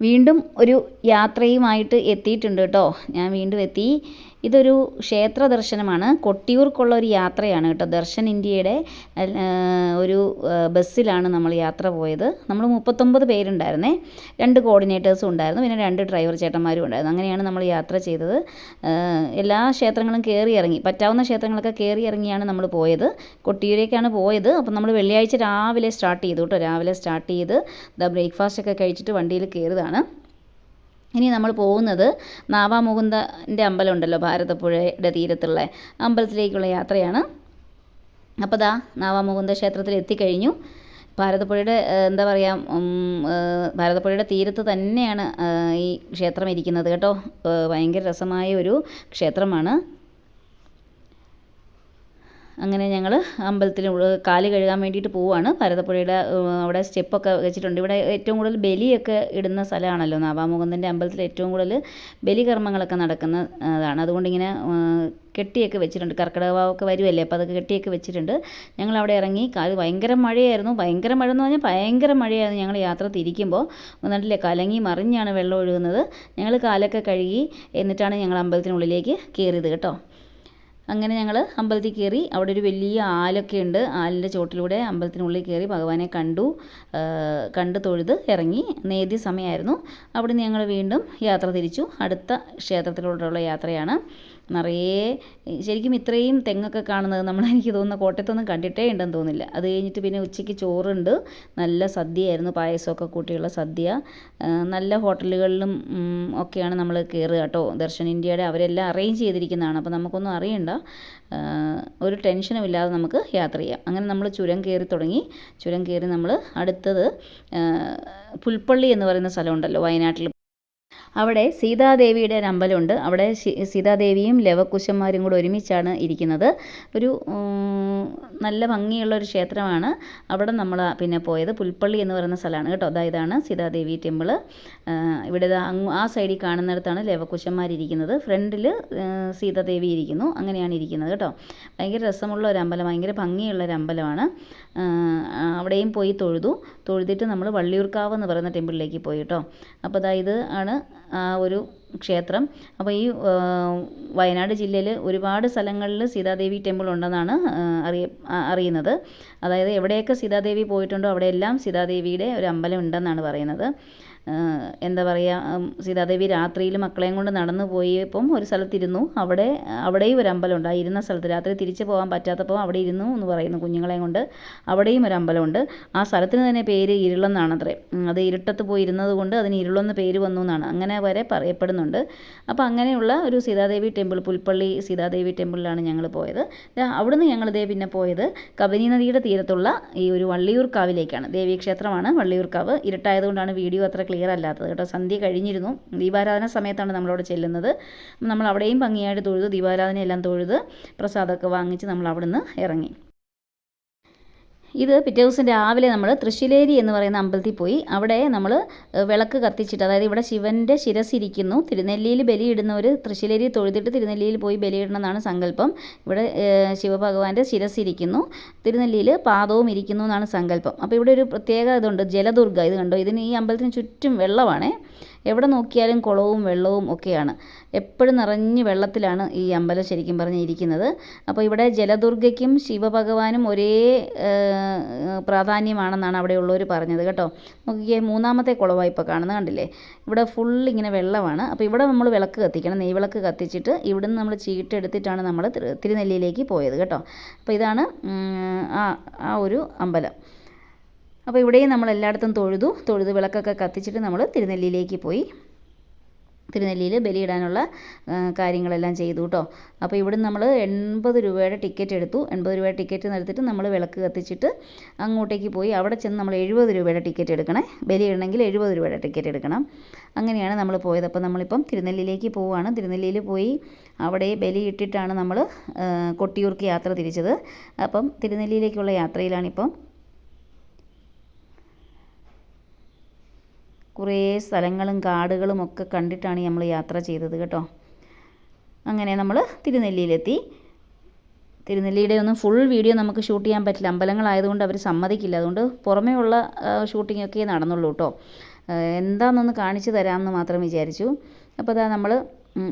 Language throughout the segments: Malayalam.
വീണ്ടും ഒരു യാത്രയുമായിട്ട് എത്തിയിട്ടുണ്ട് കേട്ടോ. ഞാൻ വീണ്ടും എത്തി. ഇതൊരു ക്ഷേത്ര ദർശനമാണ്. കൊട്ടിയൂർക്കുള്ള ഒരു യാത്രയാണ് കേട്ടോ. ദർശൻ ഇന്ത്യയുടെ ഒരു ബസ്സിലാണ് നമ്മൾ യാത്ര പോയത്. നമ്മൾ മുപ്പത്തൊമ്പത് പേരുണ്ടായിരുന്നേ. രണ്ട് കോർഡിനേറ്റേഴ്സും ഉണ്ടായിരുന്നു. പിന്നെ രണ്ട് ഡ്രൈവർ ചേട്ടന്മാരും ഉണ്ടായിരുന്നു. അങ്ങനെയാണ് നമ്മൾ യാത്ര ചെയ്തത്. എല്ലാ ക്ഷേത്രങ്ങളും കയറി ഇറങ്ങി. പറ്റാവുന്ന ക്ഷേത്രങ്ങളൊക്കെ കയറി ഇറങ്ങിയാണ് നമ്മൾ പോയത്. കൊട്ടിയൂരേക്കാണ് പോയത്. അപ്പം നമ്മൾ വെള്ളിയാഴ്ച രാവിലെ സ്റ്റാർട്ട് ചെയ്തു കേട്ടോ. രാവിലെ സ്റ്റാർട്ട് ചെയ്ത് ബ്രേക്ക്ഫാസ്റ്റ് ഒക്കെ കഴിച്ചിട്ട് വണ്ടിയിൽ കയറിയതാണ്. ഇനി നമ്മൾ പോകുന്നത് നാവാമുകുന്ദന്റെ അമ്പലമുണ്ടല്ലോ ഭാരതപ്പുഴയുടെ തീരത്തുള്ള അമ്പലത്തിലേക്കുള്ള യാത്രയാണ്. അപ്പോൾ ദാ നാവാമുകുന്ദ ക്ഷേത്രത്തിൽ എത്തിക്കഴിഞ്ഞു. ഭാരതപ്പുഴയുടെ എന്താ പറയുക ഭാരതപ്പുഴയുടെ തീരത്ത് തന്നെയാണ് ഈ ക്ഷേത്രം ഇരിക്കുന്നത് കേട്ടോ. ഭയങ്കര രസമായ ഒരു ക്ഷേത്രമാണ്. അങ്ങനെ ഞങ്ങൾ അമ്പലത്തിൽ കാൽ കഴുകാൻ വേണ്ടിയിട്ട് പോവുകയാണ് ഭരതപ്പുഴയുടെ അവിടെ സ്റ്റെപ്പൊക്കെ വെച്ചിട്ടുണ്ട്. ഇവിടെ ഏറ്റവും കൂടുതൽ ബലിയൊക്കെ ഇടുന്ന സ്ഥലമാണല്ലോ നവാമുകുന്ദന്റെ അമ്പലത്തിൽ ഏറ്റവും കൂടുതൽ ബലികർമ്മങ്ങളൊക്കെ നടക്കുന്നതാണ് അതുകൊണ്ട് അതുകൊണ്ടിങ്ങനെ കെട്ടിയൊക്കെ വെച്ചിട്ടുണ്ട്. കർക്കിടകവാവൊക്കെ വരുമല്ലേ അപ്പോൾ അതൊക്കെ കെട്ടിയൊക്കെ വെച്ചിട്ടുണ്ട്. ഞങ്ങൾ അവിടെ ഇറങ്ങി കാൽ ഭയങ്കര മഴയായിരുന്നു. ഭയങ്കര മഴ എന്ന് പറഞ്ഞാൽ ഭയങ്കര മഴയായിരുന്നു ഞങ്ങൾ യാത്ര തിരിക്കുമ്പോൾ നല്ലേ കലങ്ങി മറിഞ്ഞാണ് വെള്ളം ഒഴുകുന്നത്. ഞങ്ങൾ കാലൊക്കെ കഴുകി എന്നിട്ടാണ് ഞങ്ങൾ അമ്പലത്തിനുള്ളിലേക്ക് കയറിയത് കേട്ടോ. അങ്ങനെ ഞങ്ങൾ അമ്പലത്തിൽ കയറി അവിടെ ഒരു വലിയ ആലൊക്കെ ഉണ്ട്. ആലിന്റെ ചോട്ടിലൂടെ അമ്പലത്തിനുള്ളിൽ കയറി ഭഗവാനെ കണ്ടു കണ്ട് തൊഴുത് ഇറങ്ങി. നേദ്യ സമയമായിരുന്നു. അവിടെ ഞങ്ങൾ വീണ്ടും യാത്ര തിരിച്ചു. അടുത്ത ക്ഷേത്രത്തിലൂടെയുള്ള യാത്രയാണ്. നിറയെ ശരിക്കും ഇത്രയും തെങ്ങൊക്കെ കാണുന്നത് നമ്മൾ എനിക്ക് തോന്നുന്ന കോട്ടയത്തൊന്നും കണ്ടിട്ടേ ഉണ്ടെന്ന് തോന്നില്ല. അത് കഴിഞ്ഞിട്ട് പിന്നെ ഉച്ചയ്ക്ക് ചോറുണ്ട്. നല്ല സദ്യയായിരുന്നു പായസമൊക്കെ കൂട്ടിയുള്ള സദ്യ. നല്ല ഹോട്ടലുകളിലും ഒക്കെയാണ് നമ്മൾ കയറുക കേട്ടോ. ദർശൻ ഇന്ത്യയുടെ അവരെല്ലാം അറേഞ്ച് ചെയ്തിരിക്കുന്നതാണ്. അപ്പോൾ നമുക്കൊന്നും അറിയണ്ട. ഒരു ടെൻഷനും ഇല്ലാതെ നമുക്ക് യാത്ര ചെയ്യാം. അങ്ങനെ നമ്മൾ ചുരം കയറി തുടങ്ങി. ചുരം കയറി നമ്മൾ അടുത്തത് പുൽപ്പള്ളി എന്ന് പറയുന്ന സ്ഥലമുണ്ടല്ലോ വയനാട്ടിൽ അവിടെ സീതാദേവിയുടെ ഒരു അമ്പലമുണ്ട്. അവിടെ സീതാദേവിയും ലവകുശന്മാരും കൂടെ ഒരുമിച്ചാണ് ഇരിക്കുന്നത്. ഒരു നല്ല ഭംഗിയുള്ള ഒരു ക്ഷേത്രമാണ്. അവിടെ നമ്മൾ പിന്നെ പോയത് പുൽപ്പള്ളി എന്ന് പറയുന്ന സ്ഥലമാണ് കേട്ടോ. അതായതാണ് സീതാദേവി ടെമ്പിൾ ഇവിടെ ആ സൈഡിൽ കാണുന്നിടത്താണ് ലവകുശന്മാരിരിക്കുന്നത് ഫ്രണ്ടിൽ സീതാദേവി ഇരിക്കുന്നു. അങ്ങനെയാണ് ഇരിക്കുന്നത് കേട്ടോ. ഭയങ്കര രസമുള്ള ഒരു അമ്പലം ഭയങ്കര ഭംഗിയുള്ള ഒരു അമ്പലമാണ്. അവിടെയും പോയി തൊഴുതു. തൊഴുതിട്ട് നമ്മൾ വള്ളിയൂർക്കാവ് എന്ന് പറയുന്ന ടെമ്പിളിലേക്ക് പോയി കേട്ടോ. അപ്പോൾ അതായത് ആണ് ആ ഒരു ക്ഷേത്രം. അപ്പോൾ ഈ വയനാട് ജില്ലയിൽ ഒരുപാട് സ്ഥലങ്ങളിൽ സീതാദേവി ടെമ്പിൾ ഉണ്ടെന്നാണ് അറിയ അറിയുന്നത്. അതായത് എവിടെയൊക്കെ സീതാദേവി പോയിട്ടുണ്ടോ അവിടെയെല്ലാം സീതാദേവിയുടെ ഒരു അമ്പലം ഉണ്ടെന്നാണ് പറയുന്നത്. എന്താ പറയുക സീതാദേവി രാത്രിയിൽ മക്കളെയും കൊണ്ട് നടന്നു പോയപ്പം ഒരു സ്ഥലത്തിരുന്നു. അവിടെ അവിടെയും ഒരു അമ്പലമുണ്ട് ആ ഇരുന്ന സ്ഥലത്ത് രാത്രി തിരിച്ചു പോകാൻ പറ്റാത്തപ്പോൾ അവിടെ ഇരുന്നു എന്ന് പറയുന്നു കുഞ്ഞുങ്ങളെയും കൊണ്ട്. അവിടെയും ഒരു അമ്പലമുണ്ട് ആ സ്ഥലത്തിന് തന്നെ പേര് ഇരുളെന്നാണത്രേ. അത് ഇരുട്ടത്ത് പോയി ഇരുന്നത് കൊണ്ട് അതിന് ഇരുളെന്ന് പേര് വന്നു എന്നാണ്. അങ്ങനെ വരെ പറയപ്പെടുന്നുണ്ട് അപ്പോൾ അങ്ങനെയുള്ള ഒരു സീതാദേവി ടെമ്പിൾ പുൽപ്പള്ളി സീതാദേവി ടെമ്പിളിലാണ് ഞങ്ങൾ പോയത്. അവിടുന്ന് ഞങ്ങൾ ദേ പിന്നെ പോയത് കബനി നദിയുടെ തീരത്തുള്ള ഈ ഒരു വള്ളിയൂർക്കാവിലേക്കാണ്. ദേവീക്ഷേത്രമാണ് വള്ളിയൂർക്കാവ്. ഇരുട്ടായതുകൊണ്ടാണ് വീഡിയോ അത്ര ക്ലിയർ അല്ലാത്തത് കേട്ടോ. സന്ധ്യ കഴിഞ്ഞിരുന്നു. ദീപാരാധന സമയത്താണ് നമ്മളവിടെ ചെല്ലുന്നത്. നമ്മൾ അവിടെയും ഭംഗിയായിട്ട് തൊഴുത് ദീപാരാധനയെല്ലാം തൊഴുത് പ്രസാദമൊക്കെ വാങ്ങിച്ച് നമ്മൾ അവിടുന്ന് ഇറങ്ങി. ഇത് പിറ്റേ ദിവസം രാവിലെ നമ്മൾ തൃശ്ശിലേരി എന്ന് പറയുന്ന അമ്പലത്തിൽ പോയി അവിടെ നമ്മൾ വിളക്ക് കത്തിച്ചിട്ട് അതായത് ഇവിടെ ശിവന്റെ ശിരസിരിക്കുന്നു തിരുനെല്ലിയിൽ ബലിയിടുന്നവർ തൃശ്ശിലേരി തൊഴുതിട്ട് തിരുനെല്ലിയിൽ പോയി ബലിയിടണമെന്നാണ് സങ്കല്പം. ഇവിടെ ശിവഭഗവാന്റെ ശിരസിരിക്കുന്നു തിരുനെല്ലിയിൽ പാദവും ഇരിക്കുന്നു എന്നാണ് സങ്കല്പം. അപ്പോൾ ഇവിടെ ഒരു പ്രത്യേക ഇതുണ്ട് ജലദുർഗ. ഇത് കണ്ടോ? ഇതിന് ഈ അമ്പലത്തിന് ചുറ്റും വെള്ളമാണേ. എവിടെ നോക്കിയാലും കുളവും വെള്ളവും ഒക്കെയാണ്. എപ്പോഴും നിറഞ്ഞ് വെള്ളത്തിലാണ് ഈ അമ്പലം ശരിക്കും പറഞ്ഞ് ഇരിക്കുന്നത്. അപ്പോൾ ഇവിടെ ജലദുർഗയ്ക്കും ശിവഭഗവാനും ഒരേ പ്രാധാന്യമാണെന്നാണ് അവിടെയുള്ളവർ പറഞ്ഞത് കേട്ടോ. നോക്കിയേ മൂന്നാമത്തെ കുളവായി ഇപ്പോൾ കാണുന്നത് കണ്ടില്ലേ? ഇവിടെ ഫുൾ ഇങ്ങനെ വെള്ളമാണ്. അപ്പോൾ ഇവിടെ നമ്മൾ വിളക്ക് കത്തിക്കണം. നെയ്വിളക്ക് കത്തിച്ചിട്ട് ഇവിടുന്ന് നമ്മൾ ചീട്ടെടുത്തിട്ടാണ് നമ്മൾ തിരുനെല്ലിയിലേക്ക് പോയത് കേട്ടോ. അപ്പോൾ ഇതാണ് ആ ആ ഒരു അമ്പലം. അപ്പോൾ ഇവിടെയും നമ്മൾ എല്ലായിടത്തും തൊഴുതു. തൊഴുത് വിളക്കൊക്കെ കത്തിച്ചിട്ട് നമ്മൾ തിരുനെല്ലിയിലേക്ക് പോയി. തിരുനെല്ലിയിൽ ബലിയിടാനുള്ള കാര്യങ്ങളെല്ലാം ചെയ്തു കേട്ടോ. അപ്പോൾ ഇവിടുന്ന് നമ്മൾ എൺപത് രൂപയുടെ ടിക്കറ്റ് എടുത്തു. എൺപത് രൂപയുടെ ടിക്കറ്റ് എടുത്തിട്ട് നമ്മൾ വിളക്ക് കത്തിച്ചിട്ട് അങ്ങോട്ടേക്ക് പോയി. അവിടെ ചെന്ന് നമ്മൾ എഴുപത് രൂപയുടെ ടിക്കറ്റ് എടുക്കണേ. ബലിയിടണമെങ്കിൽ എഴുപത് രൂപയുടെ ടിക്കറ്റ് എടുക്കണം. അങ്ങനെയാണ് നമ്മൾ പോയത്. അപ്പോൾ നമ്മളിപ്പം തിരുനെല്ലിയിലേക്ക് പോവുകയാണ്. തിരുനെല്ലിയിൽ പോയി അവിടെ ബലിയിട്ടിട്ടാണ് നമ്മൾ കൊട്ടിയൂർക്ക് യാത്ര തിരിച്ചത്. അപ്പം തിരുനെല്ലിയിലേക്കുള്ള യാത്രയിലാണിപ്പം കുറേ സ്ഥലങ്ങളും കാടുകളും ഒക്കെ കണ്ടിട്ടാണ് നമ്മൾ യാത്ര ചെയ്തത് കേട്ടോ. അങ്ങനെ നമ്മൾ തിരുനെല്ലിയിലെത്തി. തിരുനെല്ലിയുടെ ഒന്നും ഫുൾ വീഡിയോ നമുക്ക് ഷൂട്ട് ചെയ്യാൻ പറ്റില്ല. അമ്പലങ്ങളായതുകൊണ്ട് അവർ സമ്മതിക്കില്ല. അതുകൊണ്ട് പുറമേ ഉള്ള ഷൂട്ടിങ്ങൊക്കെ നടന്നുള്ളൂ കേട്ടോ. എന്താണെന്നൊന്ന് കാണിച്ചു തരാമെന്ന് മാത്രം വിചാരിച്ചു. അപ്പോൾ അതാ നമ്മൾ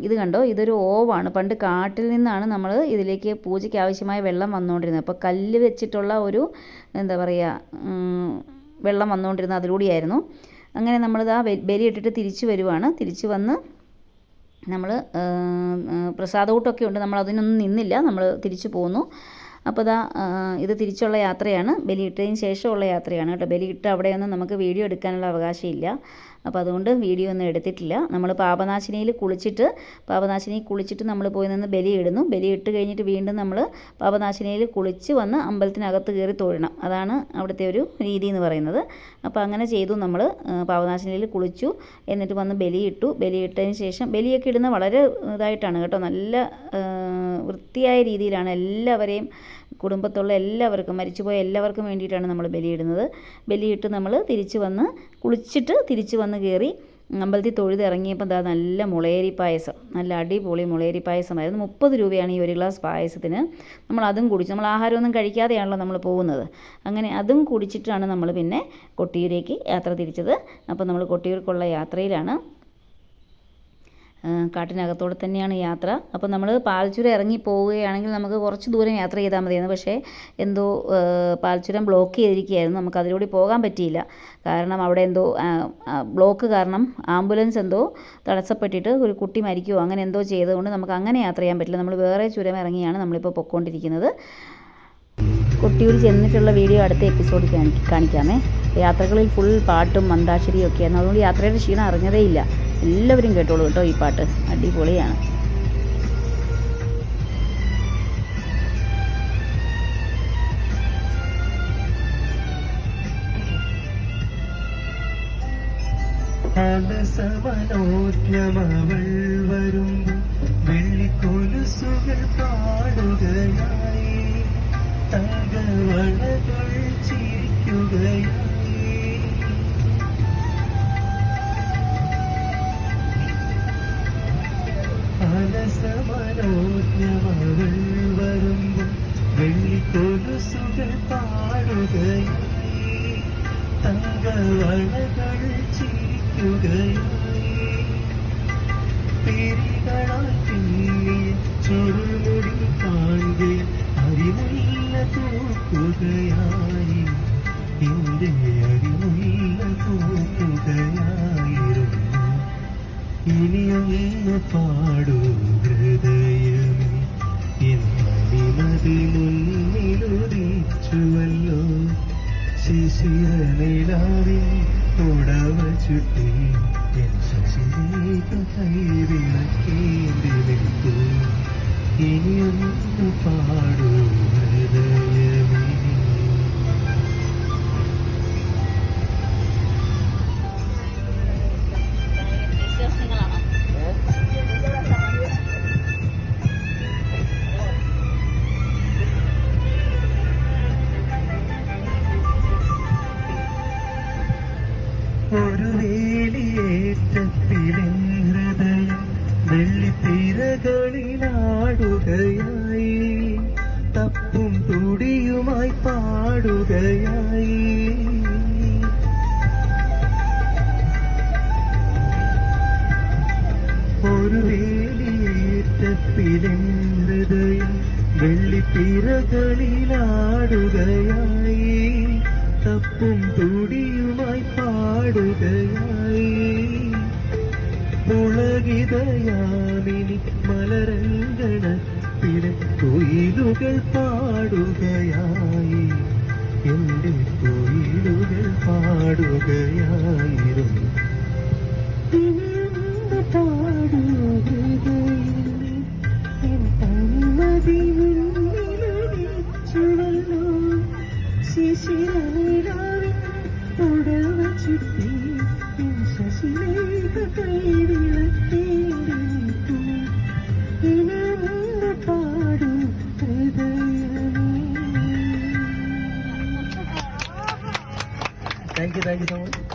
ഇത് കണ്ടോ? ഇതൊരു ഓവാണ്. പണ്ട് കാട്ടിൽ നിന്നാണ് നമ്മൾ ഇതിലേക്ക് പൂജയ്ക്ക് ആവശ്യമായ വെള്ളം വന്നുകൊണ്ടിരുന്നത്. അപ്പോൾ കല്ല് വെച്ചിട്ടുള്ള ഒരു എന്താ പറയുക വെള്ളം വന്നുകൊണ്ടിരുന്നത് അതിലൂടെയായിരുന്നു. അങ്ങനെ നമ്മളിതാ ബലിയിട്ടിട്ട് തിരിച്ചു വരുവാണ്. തിരിച്ചു വന്ന് നമ്മൾ പ്രസാദകൂട്ടമൊക്കെ ഉണ്ട്. നമ്മൾ അതിനൊന്നും നിന്നില്ല. നമ്മൾ തിരിച്ചു പോന്നു. അപ്പോൾ ഇതാ ഇത് തിരിച്ചുള്ള യാത്രയാണ്. ബലിയിട്ടതിന് ശേഷമുള്ള യാത്രയാണ് കേട്ടോ. ബലിയിട്ട് അവിടെയൊന്നും നമുക്ക് വീഡിയോ എടുക്കാനുള്ള അവകാശമില്ല. അപ്പോൾ അതുകൊണ്ട് വീഡിയോ ഒന്നും എടുത്തിട്ടില്ല. നമ്മൾ പാപനാശിനിയിൽ കുളിച്ചിട്ട് പാപനാശിനിയിൽ കുളിച്ചിട്ട് നമ്മൾ പോയി നിന്ന് ബലി ഇടുന്നു ബലി ഇട്ട് കഴിഞ്ഞിട്ട് വീണ്ടും നമ്മൾ പാപനാശിനിയിൽ കുളിച്ച് വന്ന് അമ്പലത്തിനകത്ത് കയറി തൊഴണം. അതാണ് അവിടുത്തെ ഒരു രീതി എന്ന് പറയുന്നത്. അപ്പോൾ അങ്ങനെ ചെയ്തു നമ്മൾ പാപനാശിനിയിൽ കുളിച്ചു. എന്നിട്ട് വന്ന് ബലിയിട്ടു. ബലിയിട്ടതിന് ശേഷം ബലിയൊക്കെ ഇടുന്ന വളരെ ഇതായിട്ടാണ് കേട്ടോ. നല്ല വൃത്തിയായ രീതിയിലാണ് എല്ലാവരെയും കുടുംബത്തുള്ള എല്ലാവർക്കും മരിച്ചുപോയ എല്ലാവർക്കും വേണ്ടിയിട്ടാണ് നമ്മൾ ബലിയിടുന്നത്. ബലിയിട്ട് നമ്മൾ തിരിച്ചു വന്ന് കുളിച്ചിട്ട് തിരിച്ചു വന്ന് കയറി അമ്പലത്തിൽ തൊഴുതിറങ്ങിയപ്പോൾ ദാ നല്ല മുളയരി പായസം നല്ല അടിപൊളി മുളയരി പായസമായിരുന്നു. മുപ്പത് രൂപയാണ് ഈ ഒരു ഗ്ലാസ് പായസത്തിന്. നമ്മൾ അതും കുടിച്ചു നമ്മൾ ആഹാരമൊന്നും കഴിക്കാതെയാണല്ലോ നമ്മൾ പോകുന്നത്. അങ്ങനെ അതും കുടിച്ചിട്ടാണ് നമ്മൾ പിന്നെ കൊട്ടിയൂരേക്ക് യാത്ര തിരിച്ചത്. അപ്പോൾ നമ്മൾ കൊട്ടിയൂർക്കുള്ള യാത്രയിലാണ്. കാട്ടിനകത്തോടെ തന്നെയാണ് യാത്ര. അപ്പോൾ നമ്മൾ പാൽച്ചുരം ഇറങ്ങി പോവുകയാണെങ്കിൽ നമുക്ക് കുറച്ച് ദൂരം യാത്ര ചെയ്താൽ മതിയായിരുന്നു. പക്ഷേ എന്തോ പാൽച്ചുരം ബ്ലോക്ക് ചെയ്തിരിക്കുകയായിരുന്നു. നമുക്ക് അതിലൂടെ പോകാൻ പറ്റിയില്ല. കാരണം അവിടെ എന്തോ ബ്ലോക്ക് കാരണം ആംബുലൻസ് എന്തോ തടസ്സപ്പെട്ടിട്ട് ഒരു കുട്ടി മരിക്കുമോ അങ്ങനെ എന്തോ ചെയ്തുകൊണ്ട് നമുക്ക് അങ്ങനെ യാത്ര ചെയ്യാൻ പറ്റില്ല. നമ്മൾ വേറെ ചുരം ഇറങ്ങിയാണ് നമ്മളിപ്പോൾ പൊയ്ക്കൊണ്ടിരിക്കുന്നത് കൊട്ടിയൂർ ചെന്നിട്ടുള്ള വീഡിയോ അടുത്ത എപ്പിസോഡിൽ കാണിക്കാമേ. യാത്രകളിൽ ഫുൾ പാട്ടും മന്ദാക്ഷരിയും ഒക്കെയായിരുന്നു അതുകൊണ്ട് യാത്രയുടെ ക്ഷീണം അറിഞ്ഞതേ ഇല്ല. എല്ലാവരും കേട്ടോളൂ കേട്ടോ ഈ പാട്ട്. അടിപൊളിയാണ്. അലസമനോജ്ഞമവൾ പാടുകയായി തങ്കവളകൾ തൂക്കുകയായി എന്റെ അരിമുല്ല തൂക്കുകയായിരുന്നു ഇനിയൊന്ന് പാടൂ ഹൃദയമേ. എന്നടിമതി മുന്നിലുദിച്ചുവല്ലോ. പുടവ ചുറ്റി എൻ ശശിരേഖ കൈവിളക്കേണ്ടി നിൽക്കൂ. ഇനിയൊന്ന് പാടൂ ഹൃദയമേ. വെള്ളിത്തിരകളിലാടുകയായി തപ്പും തുടിയുമായി പാടുകയായി. ഒരു വേലിയേറ്റത്തിലെ ഹൃദയം വെള്ളിത്തിരകളിലാടുകയായി. തപ്പും തുടിയുമായി പാടുകയായി. പുളകിതയാമിനി മലരംഗണത്തിലെ കൊയിലുകൾ പാടുകയായി. എന്റെ കൊയിലുകൾ പാടുകയായിരുന്നു. ശിശിരാവിൻ തുടവ ചുറ്റി ശശിലേ thank you thank you so much